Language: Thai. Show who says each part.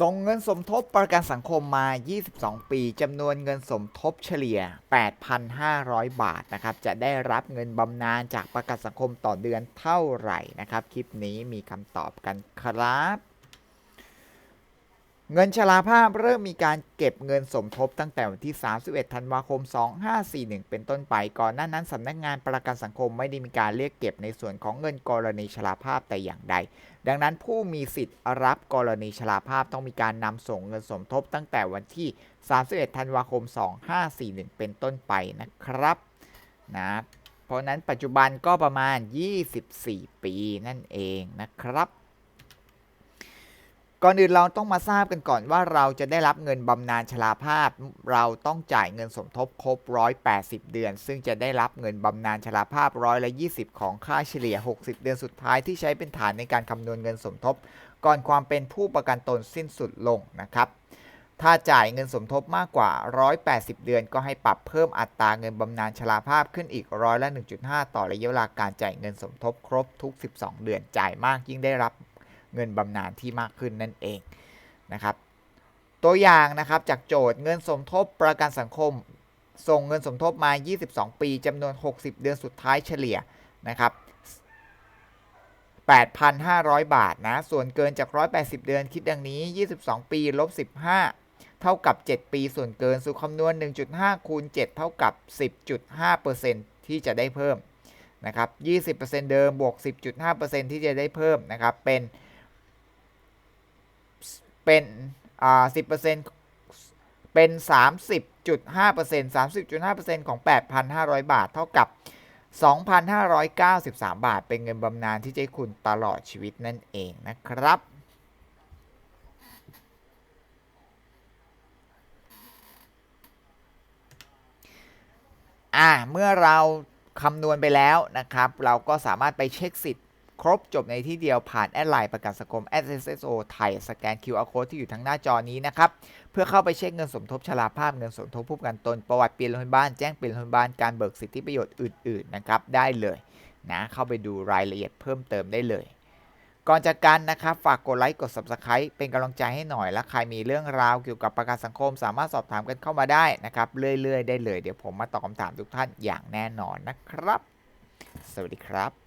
Speaker 1: ส่งเงินสมทบประกันสังคมมา 22 ปีจำนวนเงินสมทบเฉลี่ย 8,500 บาทนะครับ จะได้รับเงินบำนาญจากประกันสังคมต่อเดือนเท่าไหร่นะครับ คลิปนี้มีคำตอบกันครับ เงินชราภาพเริ่มมีการเก็บเงินสมทบตั้งแต่วันที่ 31 ธันวาคม 2541 เป็นต้นไป ก่อนหน้านั้นสำนักงานประกันสังคมไม่ได้มีการเรียกเก็บในส่วนของเงินกรณีชราภาพแต่อย่างใด ดังนั้นผู้มีสิทธิ์รับกรณีชราภาพต้องมีการนำส่งเงินสมทบตั้งแต่วันที่ 31 ธันวาคม 2541 เป็นต้นไปนะครับนะเพราะนั้นปัจจุบันก็ประมาณ 24 ปีนั่นเองนะครับ ก่อนอื่นเราต้องมาทราบกันก่อนว่าเราจะได้รับเงินบำนาญชราภาพ เราต้องจ่ายเงินสมทบครบ 180 เดือน ซึ่งจะได้รับเงินบำนาญชราภาพร้อยละ20 ของค่าเฉลี่ย 60 เดือนสุดท้ายที่ใช้เป็นฐานในการคำนวณเงินสมทบ ก่อนความเป็นผู้ประกันตนสิ้นสุดลงนะครับถ้าจ่ายเงินสมทบมากกว่า 180 เดือน ก็ให้ปรับเพิ่มอัตราเงินบำนาญชราภาพขึ้นอีกร้อยละ 1.5 ต่อระยะเวลาการจ่ายเงินสมทบครบทุก 12 เดือน จ่ายมากยิ่งได้รับ เงินบำนาญที่มากขึ้นนั่นเองนะครับตัวอย่างนะครับจากโจทย์เงินสมทบประกันสังคม ส่งเงินสมทบมา 22 ปีจำนวน 60 เดือนสุดท้ายเฉลี่ยนะครับ8,500 บาทนะส่วนเกินจาก 180 เดือนคิดดังนี้ 22 ปีลบ15 เท่ากับ 7 ปีส่วนเกินสู่คำนวณ 1.5 คูณ 7 เท่ากับ 10.5%ที่จะได้เพิ่มนะครับ 20%เดิมบวก 10.5%ที่จะได้เพิ่มนะครับเป็น เป็นอ่าสิบเปอร์เซ็นต์เป็นสามสิบจุดห้าเปอร์เซ็นต์สามสิบจุดห้าเปอร์เซ็นต์ของแปดพันห้าร้อยบาทเท่ากับ 2,593 บาท เป็นเงินบำนาญที่จะคุณตลอดชีวิตนั่นเองนะครับ อ่า เมื่อเราคำนวณไปแล้วนะครับ เราก็สามารถไปเช็คสิทธิ ครบจบในที่เดียวผ่านแอดไลน์ประกันสังคม SSO ไทยสแกน QR Code ที่อยู่ทางหน้าจอนี้นะครับ เพื่อเข้าไปเช็คเงินสมทบชราภาพเงินสมทบผู้ประกันตน ประวัติเปลี่ยนโรงพยาบาลแจ้งเปลี่ยนโรงพยาบาลการเบิกสิทธิประโยชน์อื่นๆนะครับได้เลยนะเข้าไปดูรายละเอียดเพิ่มเติมได้เลย ก่อนจากกันนะครับ ฝากกดไลค์กด Subscribe เป็นกำลังใจให้หน่อย และใครมีเรื่องราวเกี่ยวกับประกันสังคม สามารถสอบถามกันเข้ามาได้นะครับเรื่อยๆได้เลยเดี๋ยวผมมาตอบคำถามทุกท่านอย่างแน่นอนนะครับ สวัสดีครับ